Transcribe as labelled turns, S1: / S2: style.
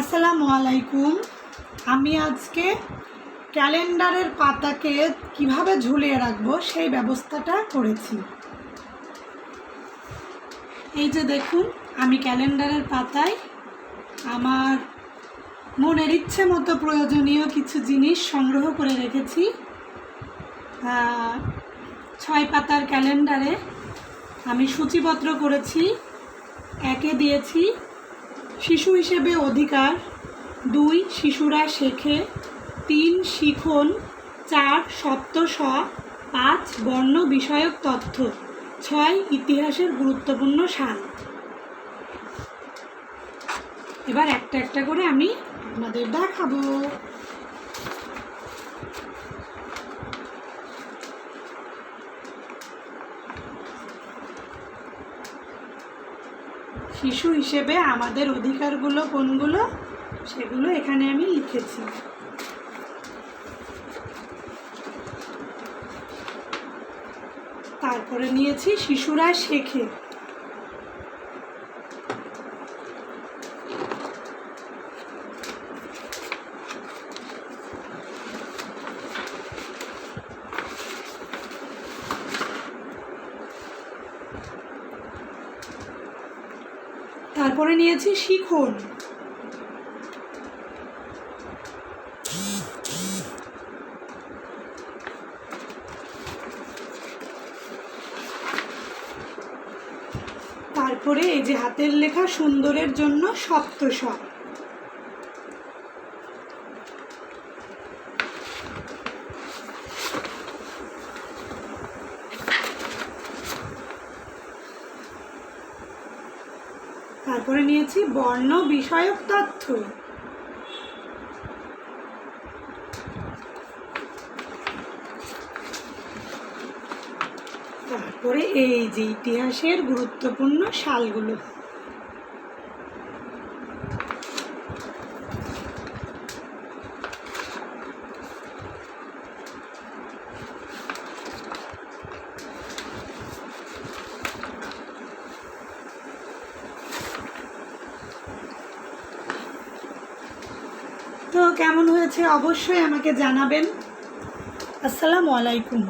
S1: আসসালামু আলাইকুম আমি আজকে ক্যালেন্ডারের পাতাকে কীভাবে ঝুলিয়ে রাখব সেই ব্যবস্থাটা করেছি। এই যে দেখুন, আমি ক্যালেন্ডারের পাতায় আমার মনের ইচ্ছে মতো প্রয়োজনীয় কিছু জিনিস সংগ্রহ করে রেখেছি। ছয় পাতার ক্যালেন্ডারে আমি সূচিপত্র করেছি, একে দিয়েছি শিশু হিসেবে অধিকার, দুই শিশুরা শেখে, তিন শিখন চার সত্য স পাঁচ বর্ণ বিষয়ক তথ্য, ছয় ইতিহাসের গুরুত্বপূর্ণ সাল। এবার একটা একটা করে আমি আপনাদের দেখাবো। শিশু হিসেবে আমাদের অধিকারগুলো কোনগুলো? সেগুলো এখানে আমি লিখেছি। তারপরে নিয়েছি শিশুরা শেখে। তারপরে নিয়েছি শিখন তারপরে এই যে হাতের লেখা সুন্দরের জন্য সপ্তশ তারপরে নিয়েছি বর্ণ বিষয়ক তথ্য। তারপরে এই যে ইতিহাসের গুরুত্বপূর্ণ সালগুলো। কেমন হয়েছে অবশ্যই আমাকে জানাবেন। আসসালামু আলাইকুম।